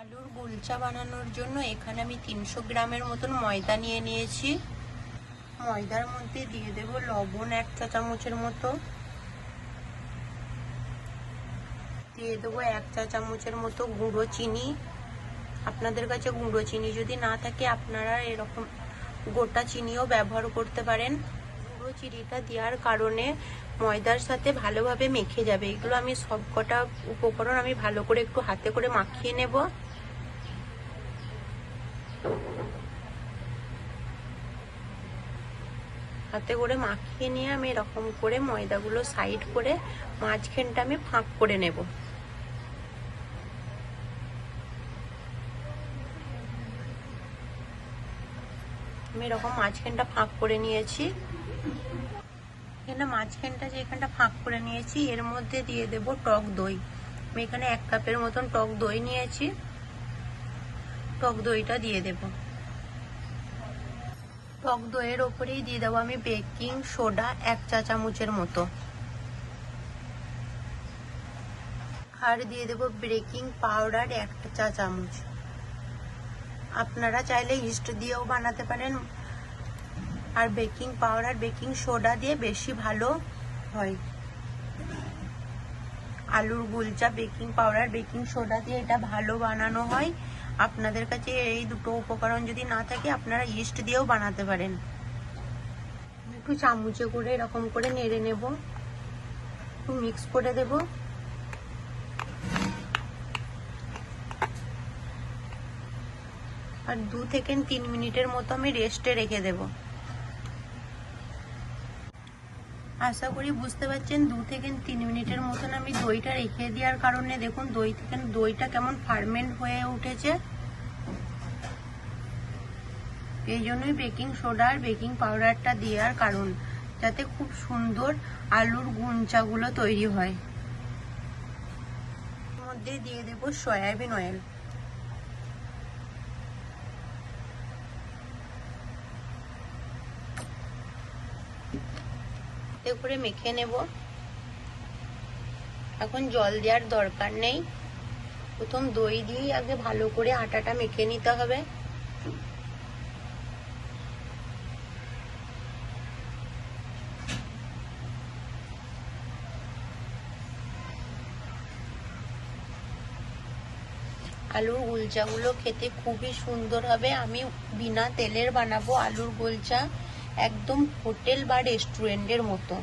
আলুর গুলচা বানানোর জন্য এখানে আমি তিনশো গ্রামের মতন ময়দা নিয়ে নিয়েছি। ময়দার মধ্যে দিয়ে দেব লবণ এক চা চামচের মতো। দিয়ে দেবো এক চা চামচের মতো গুঁড়ো চিনি। আপনাদের কাছে গুঁড়ো চিনি যদি না থাকে, আপনারা এরকম গোটা চিনিও ব্যবহার করতে পারেন। গুঁড়ো চিনিটা দেওয়ার কারণে ময়দার সাথে ভালোভাবে মেখে যাবে। এগুলো আমি সবকটা উপকরণ আমি ভালো করে একটু হাতে করে মাখিয়ে নেব। হাতে করে মাখিয়ে নিয়ে আমি এরকম করে ময়দাগুলো সাইড করে মাঝখানটা আমি ফাঁক করে নেব। আমি এরকম মাঝখানটা ফাঁক করে নিয়েছি। এখানে মাঝখানটা যে এখানটা ফাঁক করে নিয়েছি, এর মধ্যে দিয়ে দেব টক দই। আমি এখানে এক কাপের মতন টক দই নিয়েছি। টক দইটা দিয়ে দেব। টক দইয়ের ওপরেই দিয়ে দেবো আমি বেকিং সোডা এক চা চামচের মতো। আর দিয়ে দেব বেকিং পাউডার একটা চা চামচ। আপনারা চাইলে ইস্ট দিয়েও বানাতে পারেন। আর বেকিং পাউডার, বেকিং সোডা দিয়ে বেশি ভালো হয়। আলুর গুলচা, বেকিং পাউডার, বেকিং সোডা দিয়ে এটা ভালো বানানো হয়। আপনাদের কাছে এই দুটো উপকরণ যদি না থাকে, আপনারা ইস্ট দিয়েও বানাতে পারেন। একটু চামচে করে এরকম করে নেড়ে নেব। একটু মিক্স করে দেব। আর দু থেকে তিন মিনিটের মতো আমি রেস্টে রেখে দেবো। আশা করি বুঝতে পারছেন, দু থেকে তিন মিনিটের মতন আমি দইটা রেখে দেওয়ার কারণে দেখুন দই থেকে দইটা কেমন ফার্মেন্ট হয়ে উঠেছে। এই জন্যই বেকিং সোডা আর বেকিং পাউডারটা দেওয়ার কারণ, যাতে খুব সুন্দর আলুর গুঞ্চাগুলো তৈরি হয়। মধ্যে দিয়ে দেব সয়াবিন অয়েল হাতে করে মেখে নেব। এখন জল দেওয়ার দরকার নেই। প্রথম দই দিয়েই আগে ভালো করে আটাটা মেখে নিতে হবে। আলুর গুলচাগুলো খেতে খুবই সুন্দর হবে। আমি বিনা তেলের বানাবো আলুর গুলচা। একদম হোটেল বা রেস্টুরেন্টের মতো।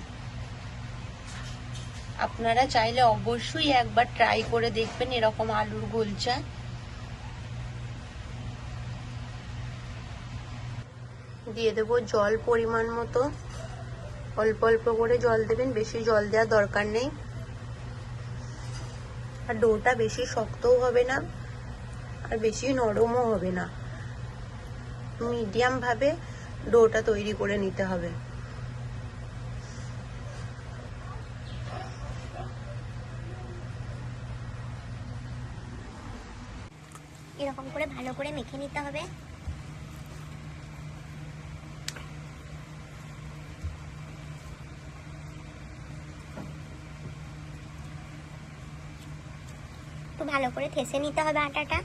আপনারা চাইলে অবশ্যই একবার ট্রাই করে দেখবেন এরকম আলুর গোলচা। দিয়ে দেব জল পরিমাণ মতো। অল্প অল্প করে জল দেবেন, বেশি জল দেওয়ার দরকার নেই। আর ডোটা বেশি শক্তও হবে না, আর বেশি নরমও হবে না। মিডিয়াম ভাবে ডোটা তৈরি করে নিতে হবে। এরকম করে ভালো করে মেখে নিতে হবে। একটু ভালো করে থেসে নিতে হবে আটাটা।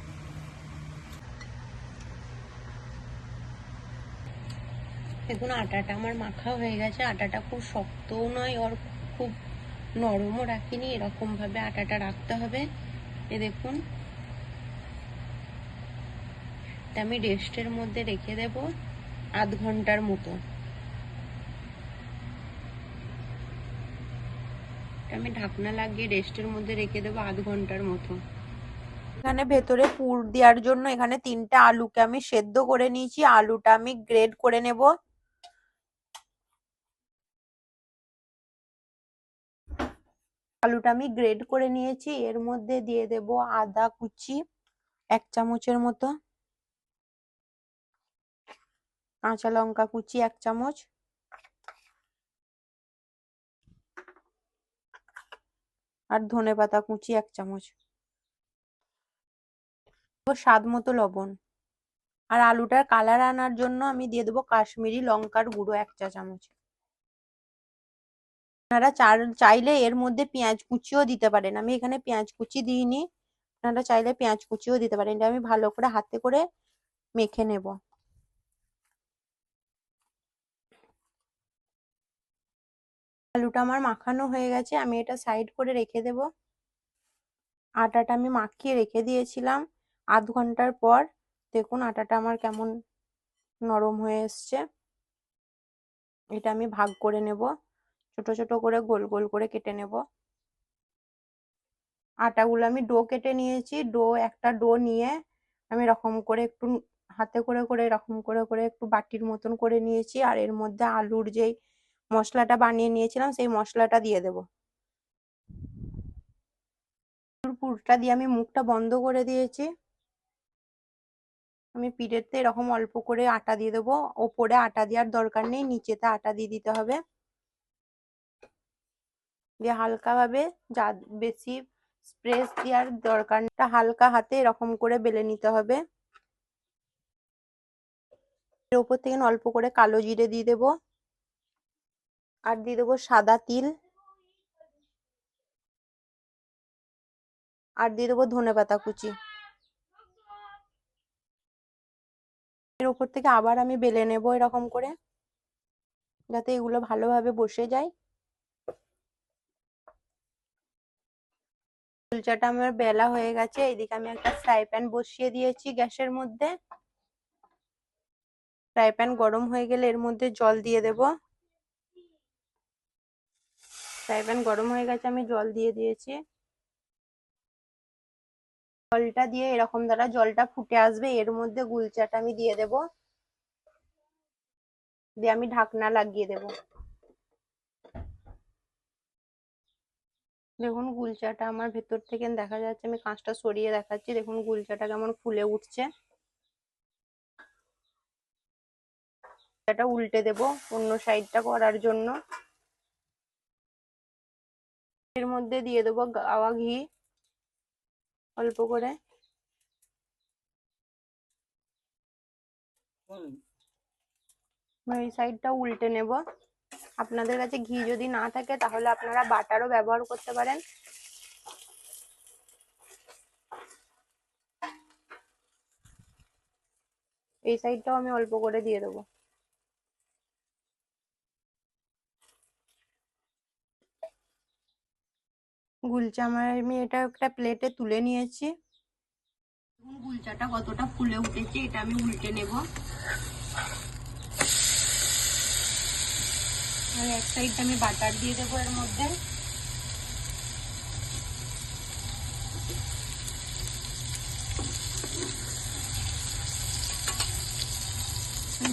দেখুন, আটাটা আমার মাখা হয়ে গেছে। আটাটা খুব শক্তও নয়, আর খুব নরমও রাখিনি। এরকম ভাবে আটাটা রাখতে হবে। এ দেখুন। আমি রেস্টের মধ্যে রেখে দেব আধ ঘণ্টার মতো। আমি ঢাকনা লাগিয়ে রেস্টের মধ্যে রেখে দেবো আধ ঘণ্টার মতো। এখানে ভেতরে পুর দেওয়ার জন্য এখানে তিনটা আলুকে আমি সেদ্ধ করে নিয়েছি। আলুটা আমি গ্রেড করে নেব। আলুটা আমি গ্রেড করে নিয়েছি। এর মধ্যে দিয়ে দেব আদা কুচি, এক চামচের মতো। কাঁচা লঙ্কা কুচি, এক চামচ। আর ধনে পাতা কুচি, এক চামচ। স্বাদ মতো লবণ। আর আলুটার কালার আনার জন্য আমি দিয়ে দেবো কাশ্মীরি লঙ্কার গুঁড়ো, এক চা চামচ। আপনারা চাইলে এর মধ্যে পেঁয়াজ কুচিও দিতে পারেন। আমি এখানে পেঁয়াজ কুচি দিইনি। আপনারা চাইলে পেঁয়াজ কুচিও দিতে পারেন। এটা আমি ভালো করে হাতে করে মেখে নেব। আলুটা আমার মাখানো হয়ে গেছে। আমি এটা সাইড করে রেখে দেব। আটাটা আমি মাখিয়ে রেখে দিয়েছিলাম। আধ ঘণ্টার পর দেখুন আটাটা আমার কেমন নরম হয়ে এসছে। এটা আমি ভাগ করে নেব। ছোট ছোট করে গোল গোল করে কেটে নেব। আটাগুলো আমি ডো কেটে নিয়েছি। ডো, একটা ডো নিয়ে আমি এরকম করে একটু হাতে করে করে, এরকম করে করে একটু বাটির মতন করে নিয়েছি। আর এর মধ্যে আলুর যেই মশলাটা বানিয়ে নিয়েছিলাম, সেই মশলাটা দিয়ে দেব। পুরটা দিয়ে আমি মুখটা বন্ধ করে দিয়েছি। আমি পিঠেতে এরকম অল্প করে আটা দিয়ে দেবো। ওপরে আটা দেওয়ার দরকার নেই, নিচেতে আটা দিয়ে দিতে হবে। দিয়ে হালকা ভাবে যা বেশি স্প্রেস দেওয়ার দরকারটা হালকা হাতে এরকম করে বেলে নিতে হবে। এর উপর থেকে অল্প করে কালো জিরে দিয়ে দেবো। আর দিয়ে দেবো সাদা তিল। আর দিয়ে দেবো ধনে পাতা কুচি। এর উপর থেকে আবার আমি বেলে নেব এরকম করে। যাতে এগুলো ভালোভাবে বসে যায়। কুলচাটা আমার বেলা হয়ে গেছে এইদিকে আমি একটা ফ্রাই প্যান বসিয়ে দিয়েছি গ্যাসের মধ্যে। ফ্রাই প্যান গরম হয়ে গেলে এর মধ্যে জল দিয়ে দেব। ফ্রাই প্যান গরম হয়ে গেছে, আমি জল দিয়ে দিয়েছি। জলটা দিয়ে এরকম দ্বারা জলটা ফুটে আসবে, এর মধ্যে গুলচাটা আমি দিয়ে দেব। দিয়ে আমি ঢাকনা লাগিয়ে দেব। দেখুন গুলচাটা আমার ভেতর থেকে দেখা যাচ্ছে আমি কাঁচটা সরিয়ে দেখাচ্ছি। দেখুন গুলচাটা কেমন ফুলে উঠছে। এটা উল্টে দেব অন্য সাইডটা করার জন্য। এর মধ্যে দিয়ে দেবো গাওয়া ঘি অল্প করে। এই সাইডটা উল্টে নেব। আপনাদের কাছে ঘি যদি না থাকে, তাহলে আপনারা বাটারও ব্যবহার করতে পারেন। এই সাইডটাও আমি অল্প করে দিয়ে দেবো। গুলচা আমার আমি এটা একটা প্লেটে তুলে নিয়েছি। গুলচাটা কতটা ফুলে উঠেছে, এটা আমি উল্টে নেব। আর এক সাইডটা আমি বাটার দিয়ে দেবো এর মধ্যে।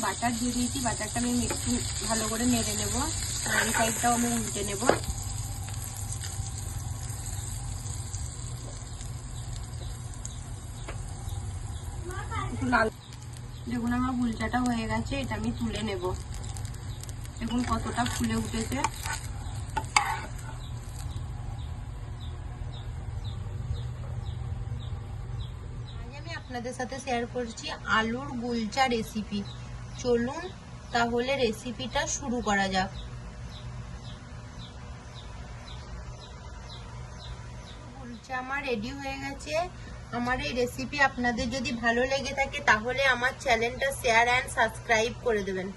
বাটার দিয়ে দিয়েছি, বাটারটা আমি একটু ভালো করে নেড়ে নেব। আর এই সাইডটাও আমি উল্টে নেব। লাল দেখুন আমার গুলচাটা হয়ে গেছে, এটা আমি তুলে নেব। দেখুন কতটা ফুলে উঠেছে। আপনাদের সাথে শেয়ার করছি আলুর গুলচা রেসিপি চলুন তাহলে রেসিপিটা শুরু করা যাক। গুলচা আমার রেডি হয়ে গেছে। আমার এই রেসিপি আপনাদের যদি ভালো লেগে থাকে তাহলে আমার চ্যানেলটা শেয়ার অ্যান্ড সাবস্ক্রাইব করে দেবেন।